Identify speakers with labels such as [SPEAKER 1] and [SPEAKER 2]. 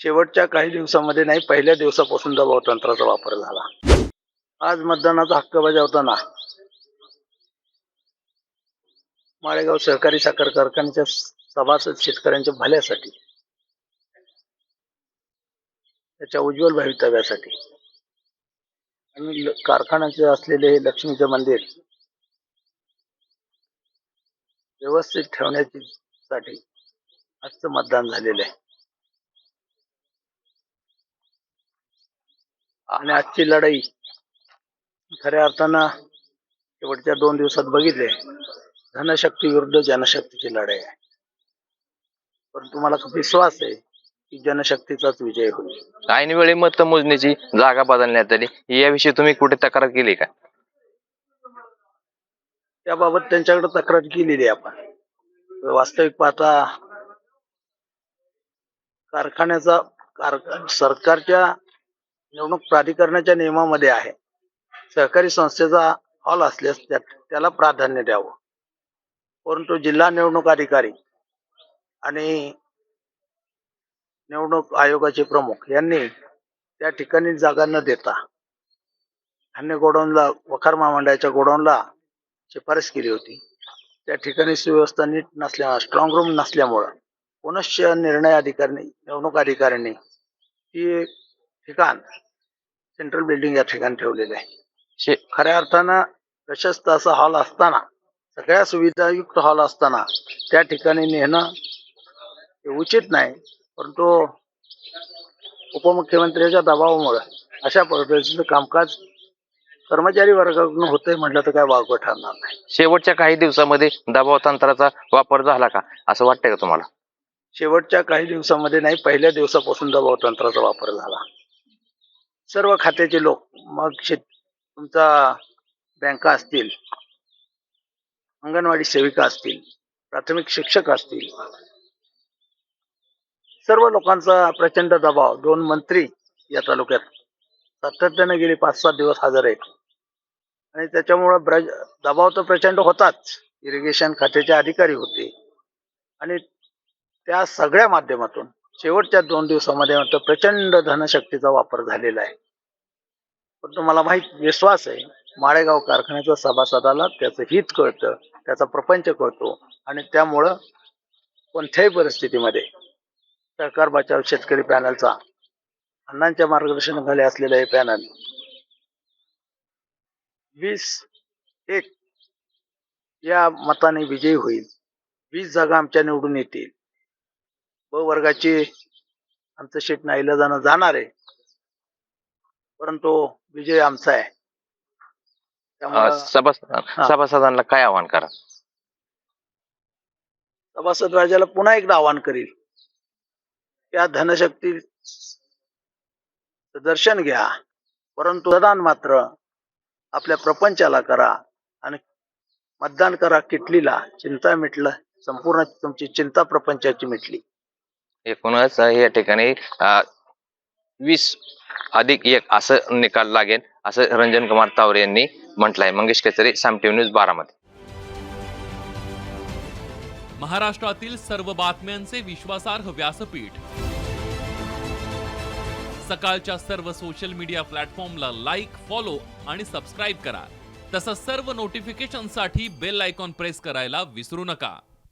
[SPEAKER 1] शेवटच्या काही दिवसामध्ये नाही पहिल्या दिवसापासून दबाव तंत्राचा वापर झाला. आज मतदानाचा हक्क बजावताना माळेगाव सहकारी साखर कारखान्याच्या सभासद शेतकऱ्यांच्या भल्यासाठी त्याच्या उज्ज्वल भवितव्यासाठी आणि कारखान्याचे असलेले हे मंदिर व्यवस्थित ठेवण्याची साठी आजचं मतदान झालेलं आहे. आणि आजची लढाई खऱ्या अर्थानं शेवटच्या दोन दिवसात बघितले. धनशक्ती विरुद्ध जनशक्तीची लढाई आहे. परंतु मला विश्वास आहे की जनशक्तीचाच विजय होईल.
[SPEAKER 2] ऐन वेळी मतमोजणीची जागा बदलण्यात आली. याविषयी तुम्ही कुठे तक्रार केली का?
[SPEAKER 1] त्याबाबत त्यांच्याकडे तक्रार केलेली आहे आपण. वास्तविक पाहता कारखान्याचा कारखा सरकारच्या निवडणूक प्राधिकरणाच्या नियमामध्ये आहे. सहकारी संस्थेचा हॉल असल्यास त्या- त्याला प्राधान्य द्यावं. परंतु जिल्हा निवडणूक अधिकारी आणि निवडणूक आयोगाचे प्रमुख यांनी त्या ठिकाणी जागा न देता धान्य गोडाऊनला वखार महामंडळाच्या गोडाऊनला शिफारस केली होती. त्या ठिकाणी सुव्यवस्था नीट नसल्या स्ट्रॉंग रूम नसल्यामुळं पुनश्च निर्णय अधिकारी निवडणूक अधिकाऱ्यांनी ती ठिकाण सेंट्रल बिल्डिंग या ठिकाणी ठेवलेलं आहे.
[SPEAKER 2] शे
[SPEAKER 1] खऱ्या अर्थानं प्रशस्त असा हॉल असताना सगळ्या सुविधायुक्त हॉल असताना त्या ठिकाणी नेणं हे उचित नाही परंतु उपमुख्यमंत्र्याच्या दबावामुळे अशा पद्धतीचं कामकाज कर्मचारी वर्गाकडून होतंय म्हटलं तर काय वावगं ठरणार नाही.
[SPEAKER 2] शेवटच्या काही दिवसामध्ये दबाव तंत्राचा वापर झाला का? असं वाटतंय का तुम्हाला?
[SPEAKER 1] शेवटच्या काही दिवसामध्ये नाही पहिल्या दिवसापासून दबाव तंत्राचा वापर झाला. सर्व खात्याचे लोक मग शेत तुमचा बँका असतील अंगणवाडी सेविका असतील प्राथमिक शिक्षक असतील सर्व लोकांचा प्रचंड दबाव. दोन मंत्री या तालुक्यात. सातत्याने गेले पाच सात दिवस हजर आहेत. आणि त्याच्यामुळं ब्रज दबाव तर प्रचंड होताच. इरिगेशन खात्याचे अधिकारी होते. आणि त्या सगळ्या माध्यमातून शेवटच्या दोन दिवसामध्ये मात्र प्रचंड धनशक्तीचा वापर झालेला आहे. पण तुम्हाला माहीत विश्वास आहे माळेगाव कारखान्याच्या सभासदाला त्याचं हित कळतं त्याचा प्रपंच कळतो आणि त्यामुळं कोणत्याही परिस्थितीमध्ये सहकार बचाव शेतकरी पॅनलचा अण्णांच्या मार्गदर्शनाखाली असलेलं हे पॅनल वीस एक या मताने विजयी होईल. वीस जागा आमच्या निवडून येतील. ब वर्गाची आमचं शेट नाईला जाणं जाणार आहे. परंतु विजय आमचा आहे.
[SPEAKER 2] अं,
[SPEAKER 1] त्यामुळं
[SPEAKER 2] सभासद सभासदांना काय आवाहन करा?
[SPEAKER 1] सभासद राजाला पुन्हा एकदा आवाहन करील. या धनशक्ती दर्शन घ्या. परंतु मतदान मात्र आपल्या प्रपंचाला करा आणि मतदान करा किटलीला. चिंता मिटलं संपूर्ण तुमची चिंता प्रपंचाची मिटली.
[SPEAKER 2] एकूणच या ठिकाणी अं, वीस अधिक एक असं निकाल लागेल असं रंजन कुमार तावरे यांनी म्हटलंय. मंगेश कचरे सामटी न्यूज बारामती.
[SPEAKER 3] महाराष्ट्रातील सर्व बातम्यांचे विश्वासार्ह व्यासपीठ. सकाळच्या सर्व सोशल मीडिया प्लॅटफॉर्मला लाईक फॉलो आणि सबस्क्राईब करा. तसंच सर्व नोटिफिकेशनसाठी बेल आयकॉन प्रेस करायला विसरू नका.